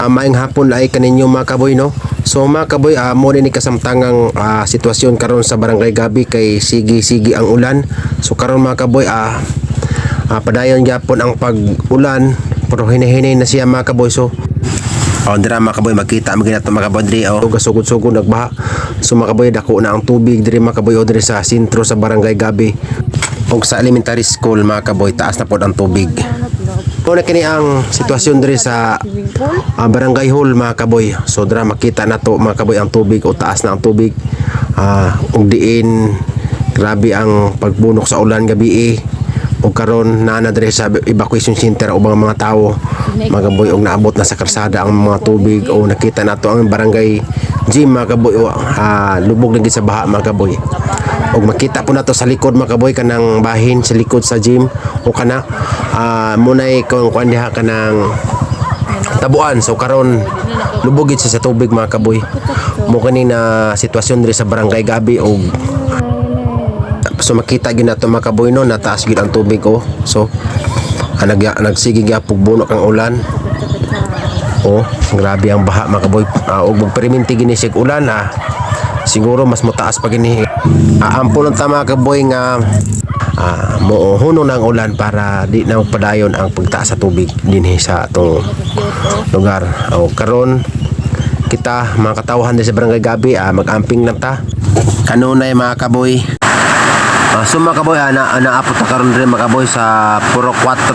uh, maing hapon ay kaninyo mga kaboy no. So mga kaboy, uh, mo ni kasamtangang ah, sitwasyon karon sa Barangay Gabi kay sige-sige ang ulan. So karon mga kaboy, ah ah, padayon gyapon ang pag-ulan pero hinahinay na siya mga kaboy. So Oh, dira mga kaboy makita mo ginato mga kaboy diri oh gasugod-sugod nagbaha. So mga kaboy dako na ang tubig diri mga kaboy oh, diri sa sentro sa Barangay Gabi. Og sa elementary school mga kaboy taas na pod ang tubig. Muna kini ang sitwasyon diri sa ah, Barangay Hall mga kaboy. So dira makita na to mga kaboy ang tubig o taas na ang tubig. Ah, ug diin grabe ang pagbunok sa ulan gabi eh. Og karon na na diri sa evacuation center ubang mga tawo mga kaboy og naabot na sa karsada ang mga tubig o nakita nato ang barangay gym mga kaboy o ah, lubog lagi sa baha mga kaboy og makita po nato sa likod mga kaboy kanang bahin sa likod sa gym. O kana ah, munay kung kuan diha kanang tabuan. So karon siya sa tubig mga kaboy. Mo kani na sitwasyon diri sa barangay Gabi og so makita gyud nato mga kaboy no? Nataas gyud ang tubig oh so nag nagsige gyapog bunok ang ulan. Oh grabe ang baha mga kaboy. Uh, og magperiminti gini sig ulan ah siguro mas mataas pa gini. Ah, ampun ang tama kaboy nga ah, mo huno ng ulan para di na padayon ang pagtaas sa tubig dinhi sa atong lugar. O karon kita mga katawhan din sa barangay Gabi ah, mag-amping lang ta. Kanunay mga kaboy Ah, so mga kaboy, ah, na, naapot na karon rin mga kaboy sa Puro 4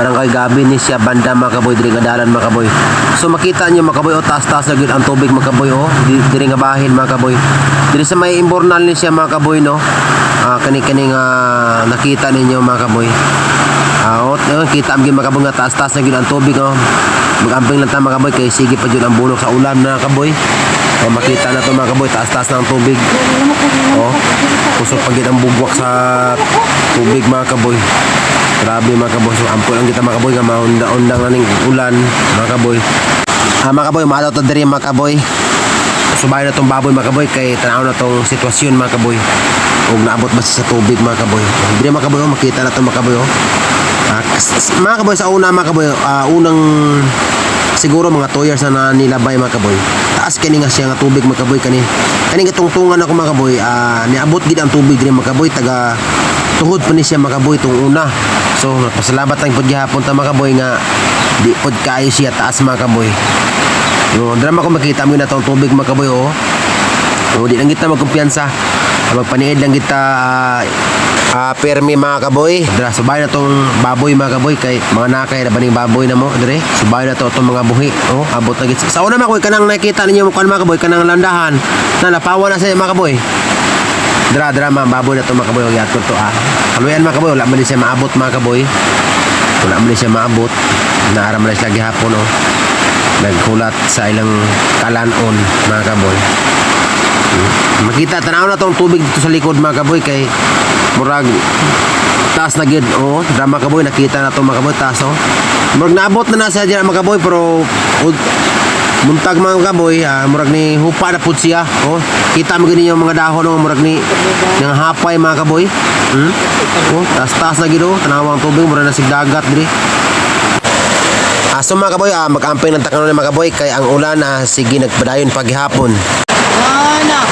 Barangay Gabi ni siya banda mga kaboy diri nga mga kaboy. So makita niyo mga kaboy o taas-taas na ang tubig mga kaboy oh di, diri nga bahin mga kaboy. Diri sa may imbornal ni siya mga kaboy no. Ah, kani-kani nga nakita ninyo mga kaboy. Ah, oh, kita ang mga kaboy nga taas-taas na ang tubig oh. Mag-amping lang ta mga kaboy kay sige pa jud ang bunok sa ulan mga kaboy. Oh, makita na to mga kaboy, taas-taas ang tubig. Oh, kusog pa gid ang bugwak sa tubig mga kaboy. Grabe mga kaboy, so ampun lang kita mga kaboy nga maunda-unda nga ulan mga kaboy. Ah, mga kaboy, maadaw ta diri mga kaboy. Subay na tong baboy mga kaboy kay tanaw na tong sitwasyon mga kaboy. Ug naabot ba sa tubig mga kaboy. Diri mga kaboy, oh, makita na to mga kaboy. Oh. Ah, mga kaboy sa una mga kaboy, ah, unang siguro mga 2 years na nilabay mga kaboy. Taas kani nga siya nga tubig mga kaboy kani. Kani nga tungtungan ako mga kaboy, ah, niabot gid ang tubig diri mga kaboy taga tuhod pa ni siya mga kaboy tung una. So pasalamat ang pud gihapon ta mga kaboy nga di pod kayo siya taas mga kaboy. Yung drama ko makita mo na tong tubig mga kaboy oh. O di lang kita magkumpiyansa. Magpaniid lang kita ah, ah, permi mga kaboy. Dra subay na tong baboy mga kaboy kay mga nakay na baning baboy na mo dire. Subay na to tong mga buhi. Oh, abot na. Sa una mga kaboy kanang nakita ninyo mo mga kaboy kanang landahan. Na napawa na sa mga kaboy. Dra dra mga baboy na to mga kaboy yato to ah. Kaluyan mga kaboy wala man siya maabot mga kaboy. Wala man siya maabot. Naara man siya gihapon oh. Nagkulat sa ilang kalanon mga kaboy. Makita tanaw na tong tubig dito sa likod mga kaboy kay murag taas na gid oh drama kaboy nakita na to mga taas oh murag naabot na na sa dyan mga pero ud, muntag mga kaboy ah, murag ni hupa na pud siya oh kita mo gini yung mga dahon oh murag ni nga hapay mga kaboy hmm? oh taas taas na gid oh tanaw ang tubig murag na sig dagat diri Ah, so mga kaboy, ah, mag-amping ng takanon mga kaboy kay ang ulan ah, sige nagpadayon paghihapon. Anak,